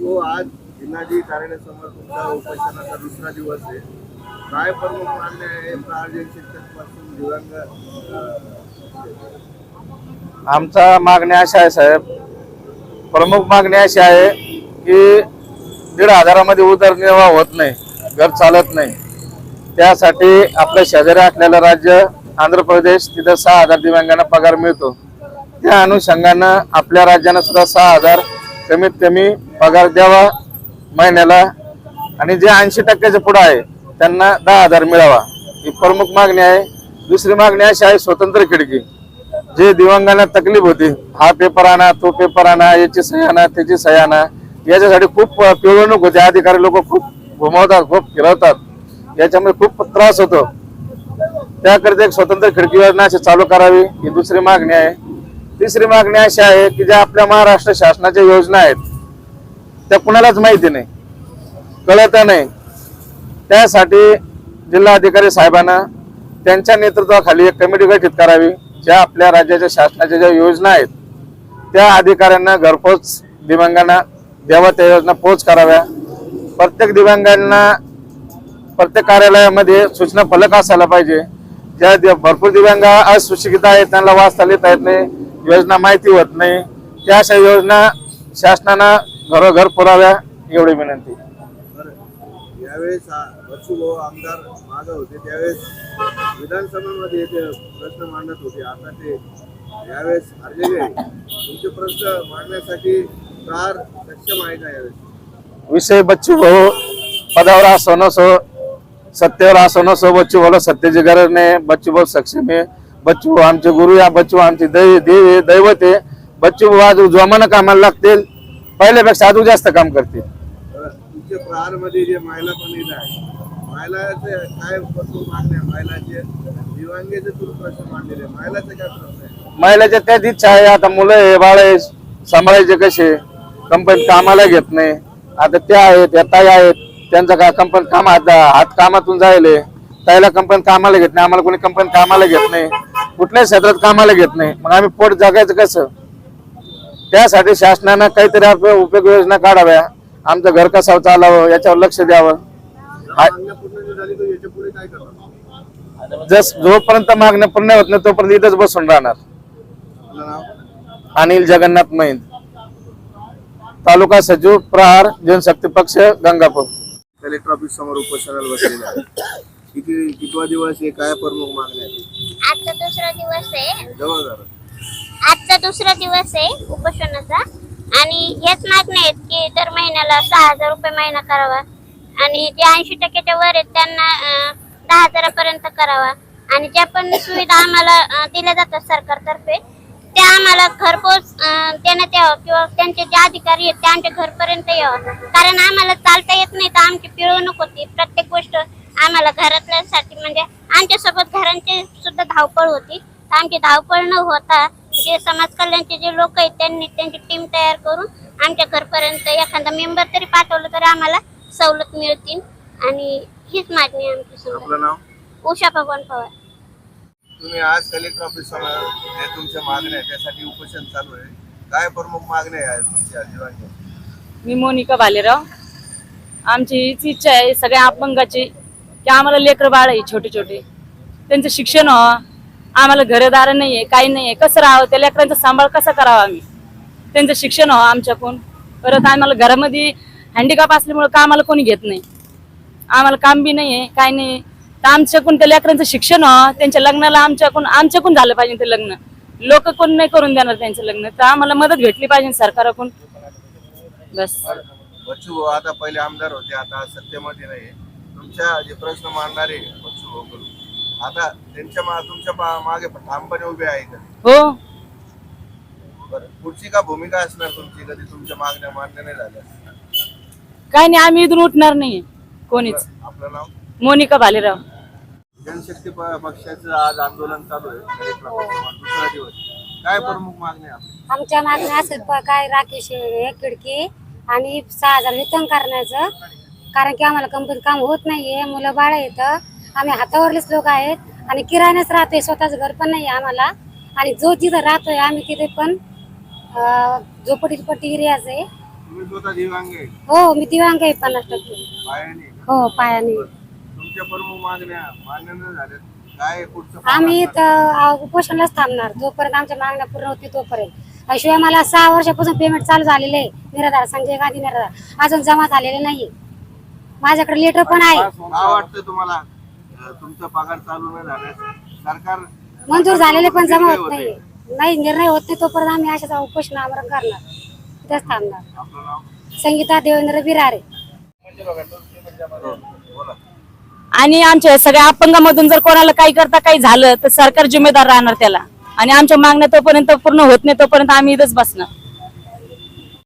हो आज जिल्हाजी कार्यालयासमोर तुमचा उपोषणाचा दुसरा दिवस आहे. काय प्रमुख मान्य आहे? प्रार्जन शिक्षकांपासून दिव्यांग आमचा मागणी अशा आहे साहेब. प्रमुख मागणी अशी आहे की दीड हजारामध्ये उदरनिर्वाह होत नाही घर चालत नाही. त्यासाठी आपल्या शेजारी असलेलं राज्य आंध्र प्रदेश तिथं सहा हजार दिव्यांगांना पगार मिळतो. त्या अनुषंगानं आपल्या राज्यानं सुद्धा सहा हजार कमीत कमी पगार द्यावा महिन्याला आणि जे ऐंशी टक्क्याच्या पुढं आहे त्यांना दहा हजार मिळावा. ही प्रमुख मागणी आहे. दुसरी मागणी अशी आहे स्वतंत्र खिडकी. जे दिव्यांगांना तकलीफ होती हा पेपर आणा तो पेपर आणा याची सही आणा त्याची सही आणा याच्यासाठी खूप पिळवणूक होते. अधिकारी लोक खूप घुमवतात खूप फिरवतात. याच्यामुळे खूप त्रास होतो. त्याकरिता एक स्वतंत्र खिडकी योजना अशी चालू करावी ही दुसरी मागणी आहे. तिसरी मागणी अशी आहे की ज्या आपल्या महाराष्ट्र शासनाच्या योजना आहेत त्या कुणालाच माहिती नाही कळत नाही. त्यासाठी जिल्हा अधिकारी साहेबांना त्यांच्या नेतृत्वाखाली एक कमिटी गठीत करावी ज्या आपल्या राज्याच्या शासनाच्या ज्या योजना आहेत त्या अधिकाऱ्यांना घरपोच दिव्यांगांना द्यावा त्या योजना पोच कराव्या. प्रत्येक दिव्यांगांना प्रत्येक कार्यालयामध्ये सूचना फलक असायला पाहिजे. ज्या भरपूर दिव्यांग अशिक्षित आहेत त्यांना वाचता लिहिता येत नाही. योजना माहिती होत नाही. त्या अशा योजना शासनानं घरोघर पुराव्या एवढी विनंती. यावेळेस आमदार होते. त्यावेळेस विधानसभेमध्ये ते प्रश्न मांडत होते. आता ते यावेळेस हरलेले. तुमचे प्रश्न मांडण्यासाठी कार सक्षम आहे का यावेळेस? विषय बच्चू भाऊ पदावर असो नसो सत्तेवर असो नसो बच्चू भाऊला सत्तेची गरज नाही. बच्चू भाऊ सक्षम आहे. बच्चू आमचे गुरु या बच्चू आमचे दै देव आहे दैवत आहे बच्चू आज जोमानं कामाला लागतील. पहिल्यापेक्षा अजून जास्त काम करतील. जे महिला आहे महिलाचे काय प्रश्न महिलाचे दिव्यांगेचे तुम्ही प्रश्न मांडलेले महिलाचे काय प्रश्न आहे महिलाच्या त्याच इच्छा आहे आता मुलं आहे बाळ आहे सांभाळायचे कसे? कंपनीत कामाला घेत नाही. आता त्या आहेत त्या ताई आहेत. त्यांचं का कंपनीत काम हात हात कामातून जायले. ताईला कंपनीत कामाला घेत नाही आम्हाला कोणी कंपनीत कामाला घेत नाही. कुठल्याही क्षेत्रात कामाला घेत नाही. मग आम्ही पोट जगायचं कसं? त्यासाठी शासनानं काहीतरी आपल्या उपयोग योजना काढाव्या. आमचं घर कसावं चालावं याच्यावर लक्ष द्यावं. जस जोपर्यंत मागणं पूर्ण होत नाही तोपर्यंत इथंच बसून राहणार. अनिल जगन्नाथ महिंद तालुका सचिव प्रहार जनशक्ती पक्ष गंगापूर. कलेक्टर ऑफिस समोर उपोषणाला बसलेले आहे किती कितवा दिवस आहे काय प्रमुख मागण्या आहेत? आजचा दुसरा दिवस आहे. जवळ आजचा दुसरा दिवस आहे उपोषणाचा. आणि हेच मागण्या आहेत की दर महिन्याला सहा हजार रुपये महिना करावा. आणि जे ऐंशी टक्क्याच्या वर आहेत त्यांना अं, दहा हजारापर्यंत करावा. आणि ज्या पण सुविधा आम्हाला अं, दिल्या जातात सरकारतर्फे त्या आम्हाला घरपोच अं, देण्यात यावं किंवा त्यांचे जे अधिकारी आहेत ते आमच्या घरपर्यंत यावं. कारण आम्हाला चालता येत नाही तर आमची पिळवणूक होती. प्रत्येक गोष्ट आम्हाला घरातल्यासाठी म्हणजे आमच्यासोबत घरांची सुद्धा धावपळ होती. तर आमची धावपळ न होता जे समाज कल्याणचे जे लोक आहेत त्यांनी त्यांची टीम तयार करून आमच्या घरपर्यंत एखादा मेंबर तरी पाठवलं तर आम्हाला सवलत मिळतील. आणि हीच मागणी आमची समोर आपलं नाव? उषा भगवान पवार. तुम्ही आज कलेक्टर ऑफिस जे तुमच्या मागण्या त्यासाठी उपोषण चालू आहे. काय प्रमुख मागण्या आहे तुमच्या जीवांच्या? मी मोनिका भालेराव आमची हीच इच्छा आहे सगळ्या अपंगाची की आम्हाला लेकरं बाळ आहे छोटे छोटे. त्यांचं शिक्षण व्हावं. आम्हाला घरदार नाही आहे काही नाही आहे कसं राहावं? त्या लेकरांचा सांभाळ कसा करावा आम्ही? त्यांचं शिक्षण व्हावं आमच्याकडून. परत आम्हाला घरामध्ये हँडिकॅप असल्यामुळे कामाला कोणी घेत नाही. आम्हाला काम बी नाही आहे काय नाही तर आमच्याकडून त्या लेकरांचं शिक्षण व्हावं. त्यांच्या लग्नाला आमच्याकडून आमच्याकडून झालं पाहिजे ते लग्न. लोक कोण नाही करून देणार त्यांचं लग्न. तर आम्हाला मदत भेटली पाहिजे सरकाराकडून. बस. बच्चू आता पहिले आमदार होते आता सत्तेमध्ये नाही तुमच्या जे प्रश्न मांडणारे आता त्यांच्या मा- तुमच्या मागे ठामपणे उभे आहे का? हो. बरं पुढची का भूमिका असणार तुमची कधी? तुमच्या मागण्या मान्य नाही झाल्या. काय नाही आम्ही इथून उठणार नाही. कोणीच. आपलं नाव? मोनिका भालेराव जनशक्ती प- पक्षाचं आज आंदोलन चालू आहे. दुसरा दिवस. काय प्रमुख आहे आपल्या? आमच्या मागण्या असत प- काय राकेश एक खिडकी आणि सहा हजार वेतन करण्याचं. कारण की आम्हाला कंपनीत काम होत नाहीये मुलं बाळ येतं आम्ही हातावरलेच लोक आहेत आणि किराण्याच राहतोय स्वतःच घर पण नाही आम्हाला. आणि जो जिथं राहतोय आम्ही तिथे पण अं, झोपडीपट्टी एरियाच आहे. हो मी दिव्यांग आहे पन्नास टक्के. हो पायाने. आम्ही उपोषणालाच थांबणार. जोपर्यंत आमच्या मागण्या पूर्ण होती तोपर्यंत. शिवाय मला सहा वर्षापासून पेमेंट चालू झालेलं आहे. निराधार संजय गांधी निराधार. अजून जमा झालेले नाही माझ्याकडे लेटर पण आहे. काय वाटतं तुम्हाला? अं, तुमचा पगार चालू न झाल्यास सरकार मंजूर झालेले पण जमा होत होते. नाही नाही निर्णय होत नाही तोपर्यंत आम्ही अशाच उपोषण आमरण करणार. तिथेच थांबणार. आपलं नाव? संगीता देवेंद्र बिरारे. बोला आणि आमच्या सगळ्या अपंगामधून जर कोणाला काही करता काही झालं तर सरकार जिम्मेदार राहणार त्याला. आणि आमच्या मागण्या तोपर्यंत पूर्ण होत नाही तोपर्यंत आम्ही इथंच बसणार.